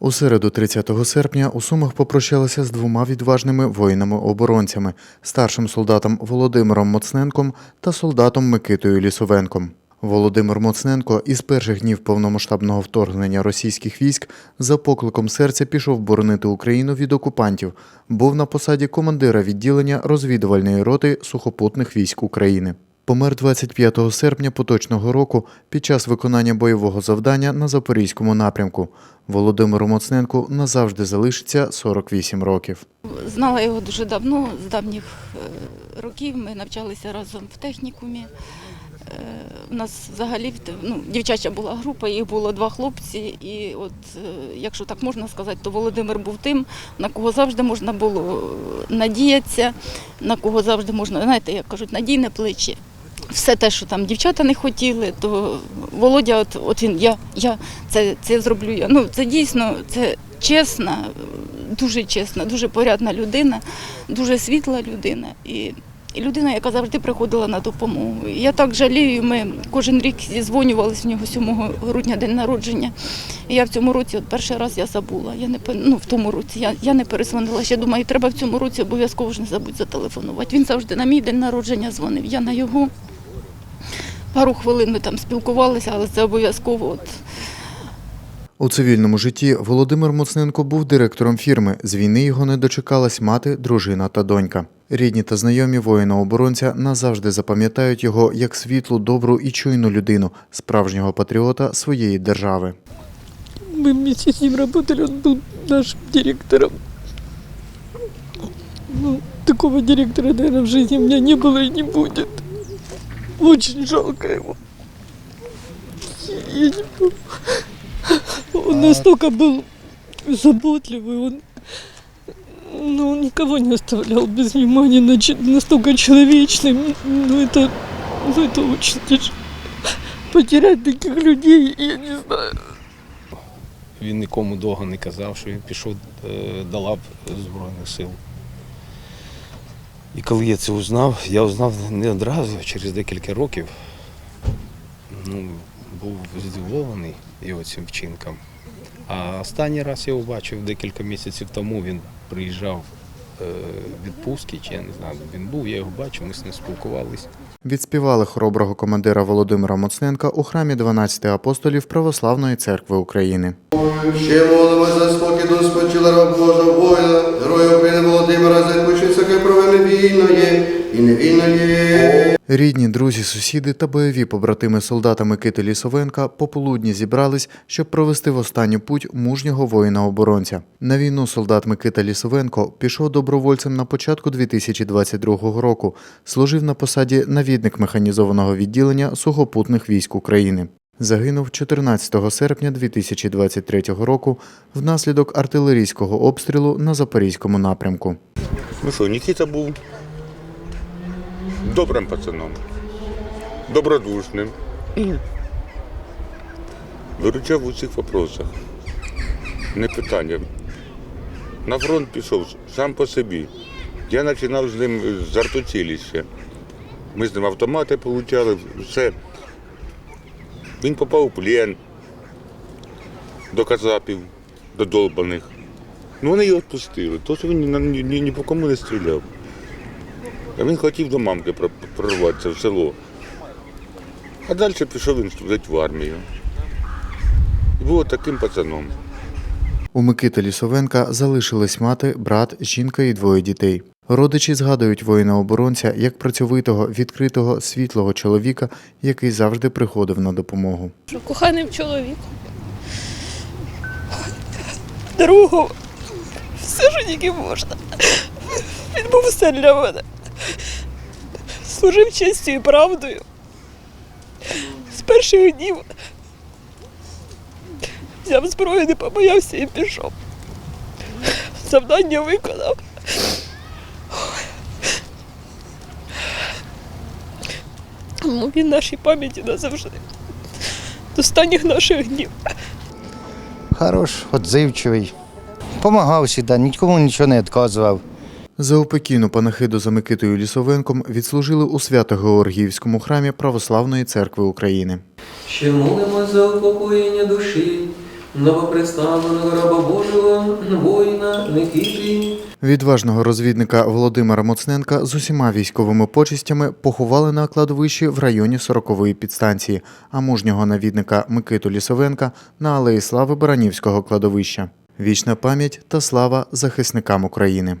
У середу 30 серпня у Сумах попрощалися з двома відважними воїнами-оборонцями старшим солдатом Володимиром Моцненком та солдатом Микитою Лісовенком. Володимир Моцненко із перших днів повномасштабного вторгнення російських військ за покликом серця пішов боронити Україну від окупантів. Був на посаді командира відділення розвідувальної роти сухопутних військ України. Помер 25 серпня поточного року під час виконання бойового завдання на Запорізькому напрямку. Володимиру Моцненку назавжди залишиться 48 років. Знала його дуже давно, з давніх е, років. Ми навчалися разом в технікумі. Е, У нас взагалі ну, дівчача була група, їх було два хлопці. І от, е, якщо так можна сказати, то Володимир був тим, на кого завжди можна було надіятися, на кого завжди можна, знаєте, як кажуть, надійне плече. Все те, що там дівчата не хотіли, то Володя, от, от він, я, я це, це зроблю. Я. Ну, це дійсно це чесна, дуже чесна, дуже порядна людина, дуже світла людина. І людина, яка завжди приходила на допомогу. Я так жалію, ми кожен рік зізвонювалися в нього 7 грудня день народження. І я в цьому році, от перший раз я забула. Я не ну, в тому році я, я не перезвонила. Ще думаю, треба в цьому році обов'язково ж не забудь зателефонувати. Він завжди на мій день народження дзвонив. Я на його. Пару хвилин ми там спілкувалися, але це обов'язково. От, У цивільному житті Володимир Моцненко був директором фірми. З війни його не дочекалась мати, дружина та донька. Рідні та знайомі воїна-оборонця назавжди запам'ятають його як світлу, добру і чуйну людину, справжнього патріота своєї держави. Мы вместе с ним работали, он был нашим директором. Ну, такого директора, наверное, в жизни у меня не было и не будет. Очень жалко его. Я не помню. Он настолько был заботливый, он, ну, он никого не оставлял без внимания, начи- настолько человечным. Ну, это, ну, это очень тяжело. Потерять таких людей, я не знаю. Він нікому довго не казав, що він пішов е, до лав Збройних сил. І коли я це узнав, я узнав не одразу, через декілька років. Ну, був здивований його цим вчинком. А останній раз я його бачив декілька місяців тому. Він приїжджав відпустки, чи я не знаю, він був, я його бачив, ми з ним спілкувалися. Відспівали хороброго командира Володимира Моцненка у храмі 12 апостолів Православної церкви України. Ще молимо за спокій до спочила Божого воїна, героя України Володимира, за всяке провини вільної і невільної. Рідні, друзі, сусіди та бойові побратими солдата Микити Лісовенка пополудні зібрались, щоб провести в останню путь мужнього воїна-оборонця. На війну солдат Микита Лісовенко пішов добровольцем на початку 2022 року. Служив на посаді навідник механізованого відділення сухопутних військ України. Загинув 14 серпня 2023 року внаслідок артилерійського обстрілу на запорізькому напрямку. Ну що, Нікіта був добрим пацаном, добродушним. Виручав у всіх вопросах. Не питання. На фронт пішов сам по собі. Я починав з ним з артоціліща. Ми з ним автомати отримали, все. Він попав у плен до казапів, до долбаних. Ну вони його відпустили, то що він ні, ні, ні по кому не стріляв. А він хотів до мамки прорватися в село. А далі пішов він служити в армію. І був таким пацаном. У Микити Лісовенка залишились мати, брат, жінка і двоє дітей. Родичі згадують воїна-оборонця як працьовитого, відкритого, світлого чоловіка, який завжди приходив на допомогу. коханим чоловіком. Другого. Все, що тільки можна. Він був все для мене. Служив честю і правдою. З перших днів взяв зброю, не побоявся і пішов. Завдання виконав. Тому він нашій пам'яті назавжди. До останніх наших днів. Хорош, отзивчивий. Помагав завжди, нікому нічого не відказував. За упокійну панахиду за Микитою Лісовенком відслужили у Свято-Георгіївському храмі Православної церкви України. Ще молимо за упокоєння душі новопредставленного раба Божого, воїна Никити. Відважного розвідника Володимира Моцненка з усіма військовими почистями поховали на кладовищі в районі 40-ї підстанції, а мужнього навідника Микиту Лісовенка на Алеї Слави Баранівського кладовища. Вічна пам'ять та слава захисникам України.